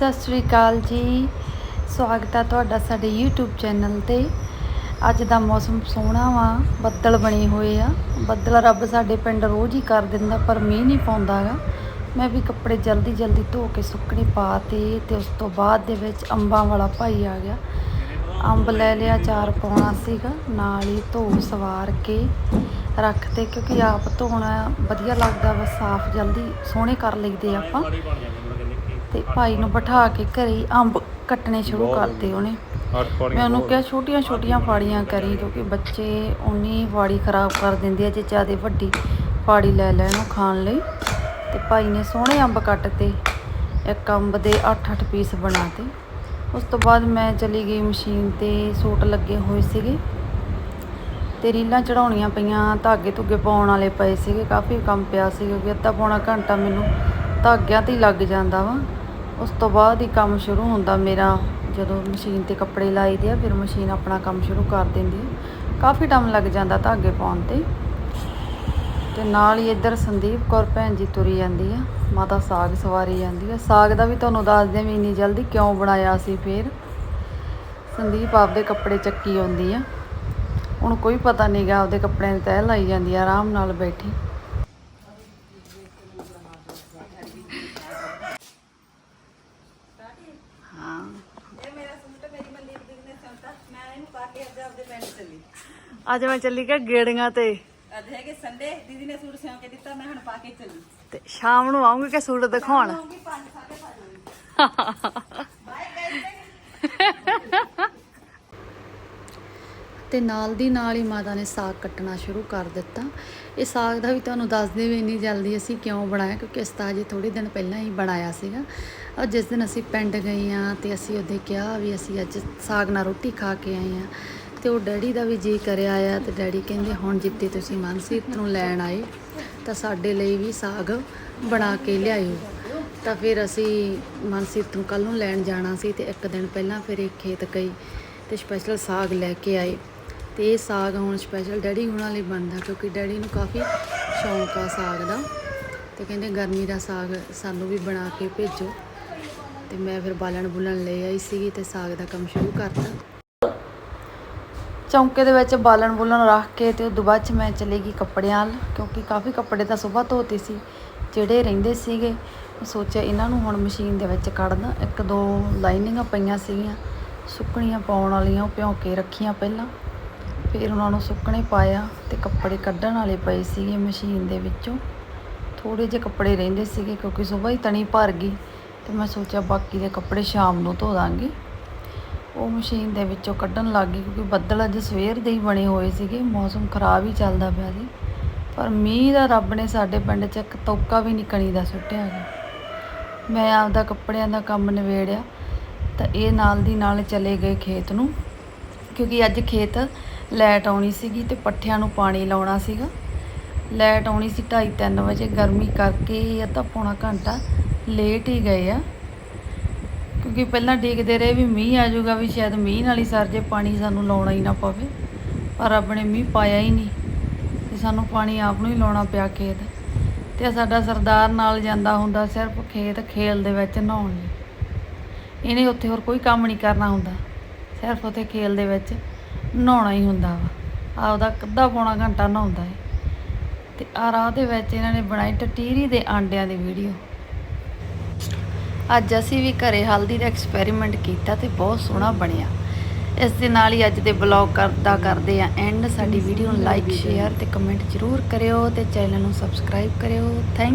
ਸਤਿ ਸ੍ਰੀ ਅਕਾਲ ਜੀ। ਸਵਾਗਤ ਹੈ ਤੁਹਾਡਾ ਸਾਡੇ YouTube ਚੈਨਲ ਤੇ। ਅੱਜ ਦਾ ਮੌਸਮ ਸੋਹਣਾ ਵਾ, ਬੱਦਲ ਬਣੇ ਹੋਏ ਆ। ਬੱਦਲ ਰੱਬ ਸਾਡੇ ਪਿੰਡ ਰੋਜ਼ ਹੀ ਕਰ ਦਿੰਦਾ, ਪਰ ਮੀਂਹ ਨਹੀਂ ਪਾਉਂਦਾਗਾ ਮੈਂ ਵੀ ਕੱਪੜੇ ਜਲਦੀ ਜਲਦੀ ਧੋ ਕੇ ਸੁੱਕਣੇ ਪਾਤੇ ਤੇ ਉਸ ਤੋਂ ਬਾਅਦ ਦੇ ਵਿੱਚ ਅੰਬਾਂ ਵਾਲਾ ਭਾਈ ਆ ਗਿਆ। ਅੰਬ ਲੈ ਲਿਆ ਚਾਰ ਪਾਉਣਾ ਸੀਗਾ, ਨਾਲ ਹੀ ਧੋ ਸਵਾਰ ਕੇ ਰੱਖਤੇ ਕਿਉਂਕਿ ਆਪ ਧੋਣਾ ਵਧੀਆ ਲੱਗਦਾ ਵਾ, ਸਾਫ਼ ਜਲਦੀ ਸੋਹਣੇ ਕਰ ਲਈਦੇ ਆਪਾਂ। ਤੇ ਭਾਈ ਨੂੰ ਬਿਠਾ ਕੇ ਘਰੇ ਅੰਬ ਕੱਟਣੇ ਸ਼ੁਰੂ ਕਰਤੇ ਉਹਨੇ। ਮੈਂ ਉਹਨੂੰ ਕਿਹਾ ਛੋਟੀਆਂ ਛੋਟੀਆਂ ਫਾੜੀਆਂ ਕਰੀ ਕਿਉਂਕਿ ਬੱਚੇ ਉਨੀ ਫਾੜੀ ਖਰਾਬ ਕਰ ਦਿੰਦੇ ਆ ਜੇ ਜ਼ਿਆਦਾ ਵੱਡੀ ਫਾੜੀ ਲੈ ਲੈਣ ਉਹ ਖਾਣ ਲਈ। ਤੇ ਭਾਈ ਨੇ ਸੋਹਣੇ ਅੰਬ ਕੱਟਤੇ ਇੱਕ ਅੰਬ ਦੇ 8-8 ਪੀਸ ਬਣਾਤੇ। ਉਸ ਤੋਂ ਬਾਅਦ ਮੈਂ ਚਲੀ ਗਈ ਮਸ਼ੀਨ ਤੇ ਸੂਟ ਲੱਗੇ ਹੋਏ ਸੀਗੇ। ਤੇ ਰੀਲਾਂ ਚੜਾਉਣੀਆਂ ਪਈਆਂ ਧਾਗੇ ਧੁੱਗੇ ਪਾਉਣ ਵਾਲੇ ਪਏ ਸੀਗੇ ਕਾਫੀ ਕੰਮ ਪਿਆ ਸੀ ਕਿਉਂਕਿ ਅੱਧਾ ਪੌਣਾ ਘੰਟਾ ਮੈਨੂੰ ਧਾਗਿਆਂ ਤੇ ਹੀ ਲੱਗ ਜਾਂਦਾ ਵਾ। ਉਸ ਤੋਂ ਬਾਅਦ ਹੀ ਕੰਮ ਸ਼ੁਰੂ ਹੁੰਦਾ ਮੇਰਾ, ਜਦੋਂ ਮਸ਼ੀਨ ਤੇ ਕੱਪੜੇ ਲਾਈਦੇ ਆ, ਫਿਰ ਮਸ਼ੀਨ ਆਪਣਾ ਕੰਮ ਸ਼ੁਰੂ ਕਰ ਦਿੰਦੀ ਆ। ਕਾਫੀ ਟਾਈਮ ਲੱਗ ਜਾਂਦਾ ਧਾਗੇ ਪਾਉਣ ਤੇ। ਤੇ ਨਾਲ ਹੀ ਇੱਧਰ ਸੰਦੀਪ ਕੌਰ ਭੈਣ ਜੀ ਤੁਰੀ ਜਾਂਦੀ ਆ, ਮਾਤਾ ਸਾਗ ਸਵਾਰੀ ਜਾਂਦੀ ਆ। ਸਾਗ ਦਾ ਵੀ ਤੁਹਾਨੂੰ ਦੱਸਦੇ ਆ ਵੀ ਇੰਨੀ ਜਲਦੀ ਕਿਉਂ ਬਣਾਇਆ ਸੀ ਫੇਰ। ਸੰਦੀਪ ਆਪਦੇ ਕੱਪੜੇ ਚੱਕੀ ਆਉਂਦੀ ਆ। ਹੁਣ ਕੋਈ ਪਤਾ ਨਹੀਂਗਾ ਆਪਦੇ ਕੱਪੜਿਆਂ ਦੀ ਤਹਿ ਲਾਈ ਜਾਂਦੀ ਆ, ਆਰਾਮ ਨਾਲ ਬੈਠੀ ਹਾਂ ਇਹ ਮੇਰਾ ਸੂਟ ਮੇਰੀ ਮਨਦੀਪ ਦੀ ਨੇ ਸਿਉਂਤਾ ਮੈਂ ਇਹਨੂੰ ਪਾ ਕੇ ਅੱਜ ਆਪਦੇ ਪਿੰਡ ਚੱਲੀ। ਅੱਜ ਮੈਂ ਚੱਲੀ ਗਿਆ ਗੇੜੀਆਂ ਤੇ। ਅੱਜ ਹੈਗੇ ਸੰਡੇ ਦੀਦੀ ਨੇ ਸੂਟ ਸਿਉਂ ਕੇ ਦਿੱਤਾ ਮੈਂ ਹੁਣ ਪਾ ਕੇ ਚੱਲੀ। ਤੇ ਸ਼ਾਮ ਨੂੰ ਆਉਂਗੀ ਕਿ ਸੂਟ ਦਿਖਾਉਣ? ਆਉਂਗੀ 5 5:30 ਬਾਏ ਤੇ ਨਾਲ ਦੀ ਨਾਲ ਹੀ ਮਾਤਾ ਨੇ ਸਾਗ ਕੱਟਣਾ ਸ਼ੁਰੂ ਕਰ ਦਿੱਤਾ। ਇਹ ਸਾਗ ਦਾ ਵੀ ਤੁਹਾਨੂੰ ਦੱਸਦੇ ਵੀ ਇੰਨੀ ਜਲਦੀ ਅਸੀਂ ਕਿਉਂ ਬਣਾਇਆ, ਕਿਉਂਕਿ ਇਸ ਤਾਂ ਜੀ ਥੋੜੇ ਦਿਨ ਪਹਿਲਾਂ ਹੀ ਬਣਾਇਆ ਸੀਗਾ। ਔਰ ਜਿਸ ਦਿਨ ਅਸੀਂ ਪਿੰਡ ਗਏ ਆ ਤੇ ਅਸੀਂ ਉਹਦੇ ਕਿਹਾ ਵੀ ਅਸੀਂ ਅੱਜ ਸਾਗ ਨਾਲ ਰੋਟੀ ਖਾ ਕੇ ਆਏ ਆ ਤੇ ਉਹ ਡੈਡੀ ਦਾ ਵੀ ਜੀ ਕਰਿਆ ਆ ਤੇ ਡੈਡੀ ਕਹਿੰਦੇ, ਹੁਣ ਜਿੱਤੇ ਤੁਸੀਂ ਮਨਸੀਤ ਨੂੰ ਲੈਣ ਆਏ, ਤਾਂ ਸਾਡੇ ਲਈ ਵੀ ਸਾਗ ਬਣਾ ਕੇ ਲਿਆਇਓ। ਤਾਂ ਫਿਰ ਅਸੀਂ ਮਨਸੀਤ ਨੂੰ ਕੱਲ ਨੂੰ ਲੈਣ ਜਾਣਾ ਸੀ ਤੇ ਇੱਕ ਦਿਨ ਪਹਿਲਾਂ ਫਿਰ ਇਹ ਖੇਤ ਗਈ ਤੇ ਸਪੈਸ਼ਲ ਸਾਗ ਲੈ ਕੇ ਆਏ। ਤੇ ਇਹ ਸਾਗ ਹੁਣ ਸਪੈਸ਼ਲ ਡੈਡੀ ਹੁਣਾਂ ਲਈ ਬਣਦਾ ਕਿਉਂਕਿ ਡੈਡੀ ਨੂੰ ਕਾਫੀ ਸ਼ੌਂਕ ਆ ਸਾਗ ਦਾ। ਤੇ ਕਹਿੰਦੇ ਗਰਮੀ ਦਾ ਸਾਗ ਸਾਨੂੰ ਵੀ ਬਣਾ ਕੇ ਭੇਜੋ। ਤੇ ਮੈਂ ਫਿਰ ਬਾਲਣ ਬੁਲਣ ਲੈ ਆਈ ਸੀਗੀ ਤੇ ਸਾਗ ਦਾ ਕੰਮ ਸ਼ੁਰੂ ਕਰਤਾ। ਚੌਂਕੇ ਦੇ ਵਿੱਚ ਬਾਲਣ ਬੁਲਣ ਰੱਖ ਕੇ ਤੇ ਉਦੋਂ ਬਾਅਦ ਚ ਮੈਂ ਚਲੇ ਗਈ ਕੱਪੜਿਆਂ ਵੱਲ ਕਿਉਂਕਿ ਕਾਫੀ ਕੱਪੜੇ ਤਾਂ ਸਵੇਰ ਧੋਤੇ ਸੀ, ਜਿਹੜੇ ਰਹਿੰਦੇ ਸੀਗੇ। ਸੋਚਿਆ ਇਹਨਾਂ ਨੂੰ ਹੁਣ ਮਸ਼ੀਨ ਦੇ ਵਿੱਚ ਕੱਢਦਾ। ਇੱਕ ਦੋ ਲਾਈਨਿੰਗਾਂ ਪਈਆਂ ਸੀਗੀਆਂ, ਸੁੱਕਣੀਆਂ ਪਾਉਣ ਵਾਲੀਆਂ, ਉਹ ਭਿਉਂ ਕੇ ਰੱਖੀਆਂ ਪਹਿਲਾਂ। ਫਿਰ ਉਹਨਾਂ ਨੂੰ ਸੁੱਕਣੇ ਪਾਇਆ ਤੇ ਕੱਪੜੇ ਕੱਢਣ ਵਾਲੇ ਪਏ ਸੀਗੇ ਮਸ਼ੀਨ ਦੇ ਵਿੱਚੋਂ। ਥੋੜੇ ਜਿਹੇ ਕੱਪੜੇ ਰਹਿੰਦੇ ਸੀਗੇ ਕਿਉਂਕਿ ਸਵੇਰ ਹੀ ਤਣੀ ਭਰ ਗਈ ਤੇ ਮੈਂ ਸੋਚਿਆ ਬਾਕੀ ਦੇ ਕੱਪੜੇ ਸ਼ਾਮ ਨੂੰ ਧੋ ਦਾਂਗੀ। ਉਹ ਮਸ਼ੀਨ ਦੇ ਵਿੱਚੋਂ ਕੱਢਣ ਲੱਗ ਗਈ ਕਿਉਂਕਿ ਬੱਦਲ ਅੱਜ ਸਵੇਰ ਦੇ ਹੀ ਬਣੇ ਹੋਏ ਸੀਗੇ, ਮੌਸਮ ਖਰਾਬ ਹੀ ਚੱਲਦਾ ਪਿਆ ਸੀ। ਪਰ ਮੀਂਹ ਦਾ ਰੱਬ ਨੇ ਸਾਡੇ ਪਿੰਡ 'ਚ ਇੱਕ ਤੋਕਾ ਵੀ ਨਹੀਂ ਕਣੀ ਦਾ ਸੁੱਟਿਆ ਹੈਗਾ। ਮੈਂ ਆਪਦਾ ਕੱਪੜਿਆਂ ਦਾ ਕੰਮ ਨਿਬੇੜਿਆ ਤਾਂ ਇਹ ਨਾਲ ਦੀ ਨਾਲ ਚਲੇ ਗਏ ਖੇਤ ਨੂੰ। ਕਿਉਂਕਿ ਅੱਜ ਖੇਤ ਲੈਟ ਆਉਣੀ ਸੀਗੀ ਤੇ ਪੱਠਿਆਂ ਨੂੰ ਪਾਣੀ ਲਾਉਣਾ ਸੀਗਾ। ਲੈਟ ਆਉਣੀ ਸੀ 2:30 ਵਜੇ, ਗਰਮੀ ਕਰਕੇ ਅੱਧਾ ਪੌਣਾ ਘੰਟਾ ਲੇਟ ਹੀ ਗਏ ਆ। ਕਿਉਂਕਿ ਪਹਿਲਾਂ ਡੇਕਦੇ ਰਹੇ ਵੀ ਮੀਂਹ ਆ ਜਾਊਗਾ ਵੀ ਸ਼ਾਇਦ ਮੀਂਹ ਨਾਲ ਹੀ ਸਰ ਜੇ ਪਾਣੀ ਸਾਨੂੰ ਲਾਉਣਾ ਹੀ ਨਾ ਪਵੇ, ਪਰ ਰੱਬ ਨੇ ਮੀਂਹ ਪਾਇਆ ਹੀ ਨਹੀਂ ਤੇ ਸਾਨੂੰ ਪਾਣੀ ਆਪ ਨੂੰ ਹੀ ਲਾਉਣਾ ਪਿਆ ਖੇਤ। ਤੇ ਸਾਡਾ ਸਰਦਾਰ ਨਾਲ ਜਾਂਦਾ ਹੁੰਦਾ ਸਿਰਫ ਖੇਤ ਖੇਲ ਦੇ ਵਿੱਚ ਨਹਾਉਣ ਲਈ। ਇਹਨੇ ਉੱਥੇ ਹੋਰ ਕੋਈ ਕੰਮ ਨਹੀਂ ਕਰਨਾ ਹੁੰਦਾ, ਸਿਰਫ ਉੱਥੇ ਖੇਲ ਦੇ ਵਿੱਚ ਨਹਾਉਣਾ ਹੀ ਹੁੰਦਾ ਵਾ। ਆਪਦਾ ਅੱਧਾ ਪੌਣਾ ਘੰਟਾ ਨਹਾਉਂਦਾ ਹੈ ਤੇ ਆ ਰਾਹ ਦੇ ਵਿੱਚ ਇਹਨਾਂ ਨੇ ਬਣਾਈ ਟਟੀਰੀ ਦੇ ਆਂਡਿਆਂ ਦੀ ਵੀਡੀਓ। ਅੱਜ ਅਸੀਂ ਵੀ ਘਰੇ ਹਲਦੀ ਦਾ ਐਕਸਪੈਰੀਮੈਂਟ ਕੀਤਾ ਤੇ ਬਹੁਤ ਸੋਹਣਾ ਬਣਿਆ। ਇਸ ਦੇ ਨਾਲ ਹੀ ਅੱਜ ਦੇ ਬਲੌਗ ਕਰਦਾ ਕਰਦੇ ਆ ਐਂਡ। ਸਾਡੀ ਵੀਡੀਓ ਨੂੰ ਲਾਈਕ ਸ਼ੇਅਰ ਤੇ ਕਮੈਂਟ ਜ਼ਰੂਰ ਕਰਿਓ ਤੇ ਚੈਨਲ ਨੂੰ ਸਬਸਕ੍ਰਾਈਬ ਕਰਿਓ। ਥੈਂਕ